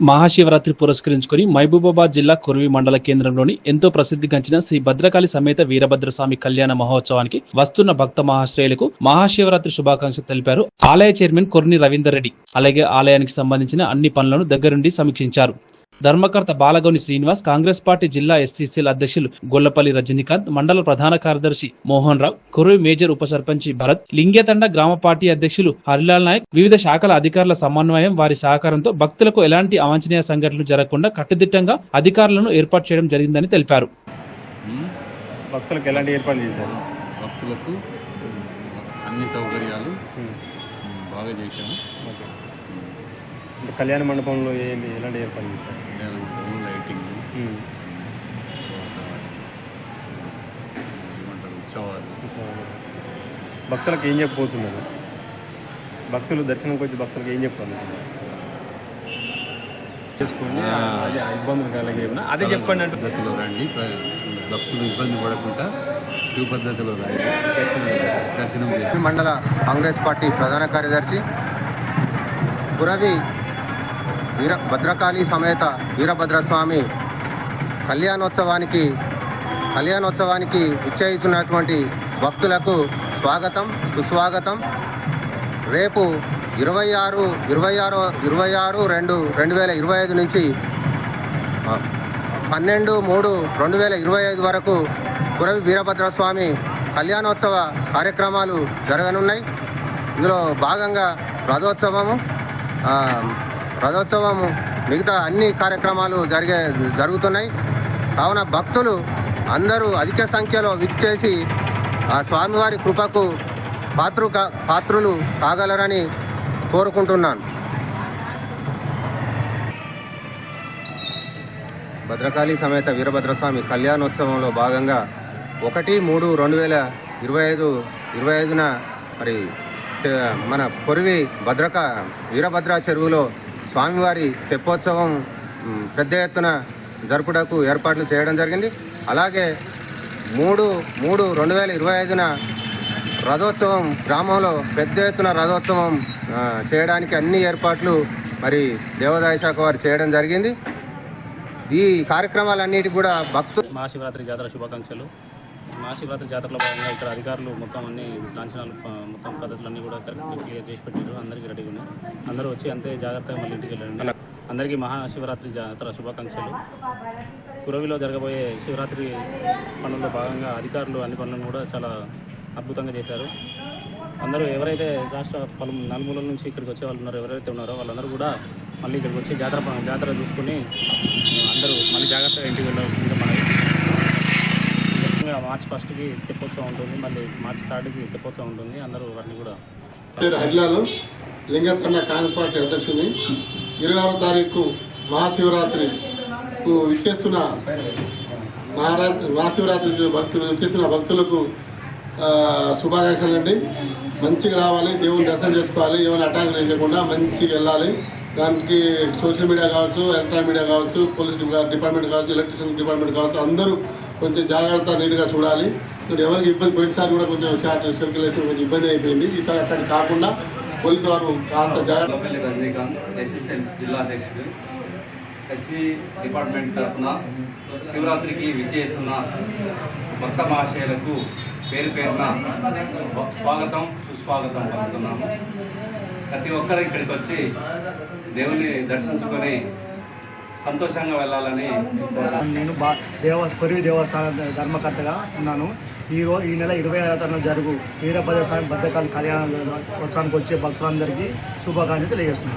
మహాశివరాత్రి పురస్కరించుకుని మహబూబాబాద్ జిల్లా కుర్వి మండల కేంద్రంలోని ఎంతో ప్రసిద్ధిగాంచిన శ్రీ భద్రకాళి సమేత వీరభద్రస్వామి కళ్యాణ మహోత్సవానికి వస్తున్న భక్త మహాశ్రేయులకు మహాశివరాత్రి శుభాకాంక్షలు తెలిపారు. ఆలయ చైర్మన్ కొర్ని రవీందర్ రెడ్డి అలాగే ఆలయానికి సంబంధించిన అన్ని పనులను దగ్గరుండి సమీక్షించారు. ధర్మకర్త బాలగౌని శ్రీనివాస్ కాంగ్రెస్ పార్టీ జిల్లా ఎస్సీసీల అధ్యక్షులు గొల్లపల్లి రజనీకాంత్ మండల ప్రధాన కార్యదర్శి మోహన్ రావు కుర్వి మేజర్ ఉప సర్పంచి భరత్ లింగేతండ గ్రామ పార్టీ అధ్యక్షులు హరిలాల్ నాయక్ వివిధ శాఖల అధికారుల సమన్వయం వారి సహకారంతో భక్తులకు ఎలాంటి అవాంఛనీయ సంఘటనలు జరగకుండా కట్టుదిట్టంగా అధికారులను ఏర్పాటు చేయడం జరిగిందని తెలిపారు. భక్తులకు ఎలాంటి ఏర్పాట్లు చేశారు? భక్తులకు అన్ని సౌకర్యాలు బాగా చేశాము. అంటే కళ్యాణ మండపంలో ఏంటి ఎలాంటి ఏర్పాట్లు చేశారు? లైటింగ్. భక్తులకు ఏం చెప్పబోతున్నారు? భక్తులు దర్శనంకి వచ్చి భక్తులకు ఏం చెప్పాలి చేసుకుని ఇబ్బందులు కలిగేమన్నా అదే చెప్పండి అంటూ. పద్ధతిలో రండి. భక్తులు ఇబ్బంది పడకుండా క్యూ పద్ధతిలో రండి. దర్శనం చేసి మండల కాంగ్రెస్ పార్టీ ప్రధాన కార్యదర్శి పురవి వీర భద్రకాళి సమేత వీరభద్రస్వామి కళ్యాణోత్సవానికి కళ్యాణోత్సవానికి ఇచ్చేస్తున్నటువంటి భక్తులకు స్వాగతం సుస్వాగతం. రేపు ఇరవై ఆరు ఇరవై ఆరు ఇరవై ఆరు రెండు రెండు వేల ఇరవై ఐదు నుంచి పన్నెండు మూడు రెండు వేల ఇరవై ఐదు వరకు కురవి వీరభద్రస్వామి కళ్యాణోత్సవ కార్యక్రమాలు జరగనున్నాయి. ఇందులో భాగంగా రథోత్సవము రథోత్సవం రథోత్సవము మిగతా అన్ని కార్యక్రమాలు జరిగే జరుగుతున్నాయి. కావున భక్తులు అందరూ అధిక సంఖ్యలో విచ్చేసి ఆ స్వామివారి కృపకు పాత్రు పాత్రులు కాగలరని కోరుకుంటున్నాను. భద్రకాళి సమేత వీరభద్రస్వామి కళ్యాణోత్సవంలో భాగంగా ఒకటి మూడు రెండు వేల ఇరవై ఐదు ఇరవై ఐదున మరి మన పొరివి భద్రక వీరభద్ర చెరువులో స్వామివారి తెప్పోత్సవం పెద్ద ఎత్తున జరుపుటకు ఏర్పాట్లు చేయడం జరిగింది. అలాగే మూడు మూడు రెండు వేల ఇరవై ఐదున రథోత్సవం గ్రామంలో పెద్ద ఎత్తున రథోత్సవం చేయడానికి అన్ని ఏర్పాట్లు మరి దేవాదాయ శాఖ వారు చేయడం జరిగింది. ఈ కార్యక్రమాలన్నిటి కూడా భక్తులు మహాశివరాత్రి జాతర శుభాకాంక్షలు. మహాశివరాత్రి జాతరలో భాగంగా ఇక్కడ అధికారులు మొత్తం అన్ని లాంఛనాలు మొత్తం పద్ధతులన్నీ కూడా క్లియర్ చేసి పెట్టారు అందరికీ రెడీగా ఉన్నాయి అందరూ వచ్చి అంతే జాగ్రత్తగా మళ్ళీ ఇంటికి వెళ్ళండి. అందరికీ మహాశివరాత్రి జాతర శుభాకాంక్షలు. కురవిలో జరగబోయే శివరాత్రి పనుల్లో భాగంగా అధికారులు అన్ని పనులను కూడా చాలా అద్భుతంగా చేశారు. అందరూ ఎవరైతే రాష్ట్ర పలు నలుమూలల నుంచి ఇక్కడికి వచ్చే వాళ్ళు ఉన్నారో ఎవరైతే ఉన్నారో వాళ్ళందరూ కూడా మళ్ళీ ఇక్కడికి వచ్చి జాతర ప- జాతర చూసుకుని అందరూ మళ్ళీ జాగ్రత్తగా ఇంటికి వెళ్ళవలసిందిగా మనకి ముఖ్యంగా మార్చ్ ఫస్ట్కి తెప్పోత్సవం ఉంటుంది మళ్ళీ మార్చ్ థర్డ్కి తెప్పోత్సవం ఉంటుంది అందరూ వాటిని కూడా పేరు హరిలాలు లింగత్తండ కాంగ్రెస్ పార్టీ అధ్యక్షుని. ఇరవై ఆరో తారీఖు మహాశివరాత్రికు ఇచ్చేస్తున్న మహారాత్రి మహాశివరాత్రి భక్తులు ఇచ్చేస్తున్న భక్తులకు శుభాకాంక్షలు అండి. మంచిగా రావాలి దేవుని దర్శనం చేసుకోవాలి ఏమైనా అటాకులు చేయకుండా మంచిగా వెళ్ళాలి. దానికి సోషల్ మీడియా కావచ్చు ఎలక్ట్రానిక్ మీడియా కావచ్చు పోలీస్ డిపార్ట్మెంట్ కావచ్చు ఎలక్ట్రిసిటీ డిపార్ట్మెంట్ కావచ్చు అందరూ కొంచెం జాగ్రత్త నీట్గా చూడాలి. ఇప్పుడు ఎవరికి ఇబ్బంది పోయినసారి కూడా కొంచెం షార్ట్ సర్క్యులేషన్ కొంచెం ఇబ్బంది అయిపోయింది. ఈసారి అట్టడి కాకుండా పోలీసు వారు కాస్త జాగ్రత్త రజనీకాంత్ ఎస్ఎస్ఎల్ జిల్లా అధ్యక్షుడు. ఎస్సీ డిపార్ట్మెంట్ తరఫున శివరాత్రికి విచ్చేస్తున్న భక్త మహాశయులకు పేరు పేరున స్వాగతం సుస్వాగతం పలుకుతున్నాము. ప్రతి ఒక్కరు ఇక్కడికి వచ్చి దేవుని దర్శించుకొని సంతోషంగా వెళ్ళాలని నేను బా దేవ కొరివి దేవస్థాన ధర్మకర్తగా ఉన్నాను. ఈ రోజు ఈ నెల ఇరవై ఆరో తరగతి జరుగు వీరభద్ర స్వామి భద్రకాళి కళ్యాణ ఉత్సవానికి వచ్చే భక్తులందరికీ శుభాకాంక్షలు తెలియజేస్తున్నాను.